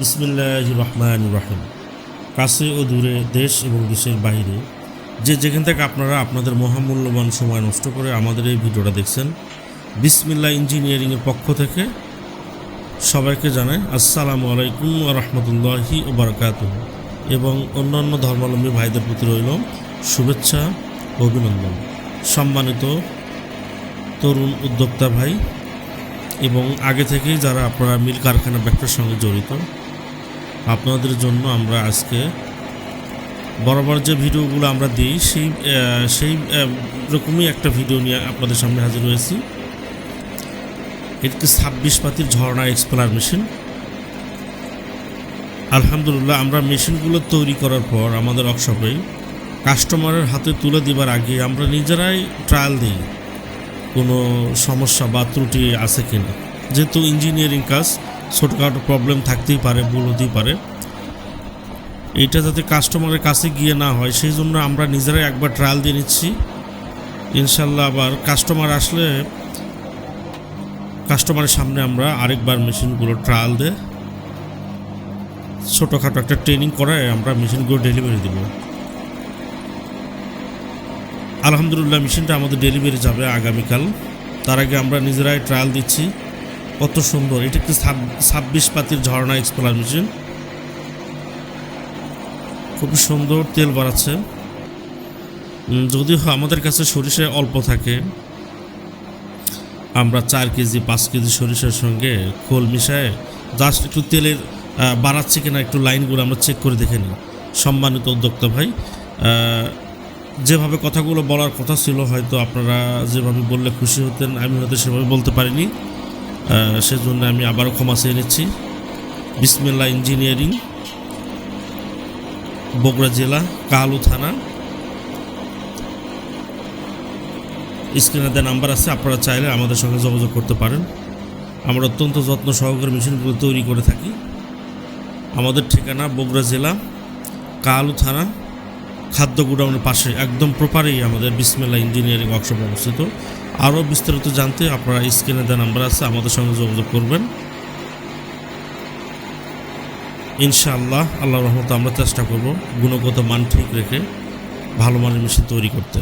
বিসমিল্লাহ রহমান রাহিম কাছে ও দূরে দেশ এবং দেশের বাইরে, যে যেখান থেকে আপনারা আপনাদের মহামূল্যবান সময় নষ্ট করে আমাদের এই ভিডিওটা দেখছেন বিসমিল্লা ইঞ্জিনিয়ারিংয়ের পক্ষ থেকে সবাইকে জানাই আসসালামু আলাইকুম রহমতুল্লাহি ওবরাকাত এবং অন্যান্য ধর্মাবলম্বী ভাইদের প্রতি রইল শুভেচ্ছা অভিনন্দন। সম্মানিত তরুণ উদ্যোক্তা ভাই এবং আগে থেকেই যারা আপনারা মিল কারখানা ব্যবসার সঙ্গে জড়িত আপনাদের জন্য আমরা আজকে বরাবর যে ভিডিওগুলো আমরা দিই, সেই সেই রকমই একটা ভিডিও নিয়ে আপনাদের সামনে হাজির হয়েছি। এটি ছাব্বিশ পাতির ঝর্ণা এক্সপ্লার মেশিন। আলহামদুলিল্লাহ, আমরা মেশিনগুলো তৈরি করার পর আমাদের ওয়ার্কশপে কাস্টমারের হাতে তুলে দিবার আগে আমরা নিজেরাই ট্রায়াল দিই, কোনো সমস্যা বা ত্রুটি আছে কিনা। যেহেতু ইঞ্জিনিয়ারিং কাজ ছোটোখাটো প্রবলেম থাকতেই পারে, ভুল হতেই পারে। এইটা যাতে কাস্টমারের কাছে গিয়ে না হয়, সেই জন্য আমরা নিজেরাই একবার ট্রায়াল দিয়ে নিচ্ছি। ইনশাল্লাহ আবার কাস্টমার আসলে কাস্টমারের সামনে আমরা আরেকবার মেশিনগুলো ট্রায়াল দিয়ে ছোটোখাটো একটা ট্রেনিং করায় আমরা মেশিনগুলো ডেলিভারি দেবো। আলহামদুলিল্লাহ মেশিনটা আমাদের ডেলিভারি যাবে আগামীকাল। তার আগে আমরা নিজেরাই ট্রায়াল দিচ্ছি। কত সুন্দর। এটা একটি ছাব- ছাব্বিশ পাতির ঝর্ণা এক্সপ্লার মেশিন খুব সুন্দর তেল বাড়াচ্ছে যদিও আমাদের কাছে সরিষা অল্প থাকে। আমরা চার কেজি, পাঁচ কেজি সরিষার সঙ্গে খোল মিশায় জাস্ট একটু তেলের বাড়াচ্ছে কিনা একটু লাইনগুলো আমরা চেক করে দেখে নিই। সম্মানিত উদ্যোক্তা ভাই যেভাবে কথাগুলো বলার কথা ছিল, হয়তো আপনারা যেভাবে বললে খুশি হতেন, আমি হয়তো সেভাবে বলতে পারিনি। সেজন্য আমি আবারও ক্ষমা চেয়ে নিচ্ছি। বিসমিল্লা ইঞ্জিনিয়ারিং, বগুড়া জেলা, কালু থানা। স্ক্রিনে দেওয়া নাম্বার আছে, আপনারা চাইলে আমাদের সঙ্গে যোগাযোগ করতে পারেন। আমরা অত্যন্ত যত্ন সহকারে মেশিনগুলো তৈরি করে থাকি। আমাদের ঠিকানা বগুড়া জেলা, কালু থানা। খাদ্য গোডাউনের পাশে একদম প্রপারেই আমাদের বিসমেলা ইঞ্জিনিয়ারিং ওয়ার্কশপ অবস্থিত। আরও বিস্তারিত জানতে আপনারা স্ক্রিনে দেওয়া নাম্বার আছে, আমাদের সঙ্গে যোগাযোগ করবেন। ইনশাআল্লাহ আল্লাহ রহমত আমরা চেষ্টা করব গুণগত মান ঠিক রেখে ভালো মানের মেশিন তৈরি করতে।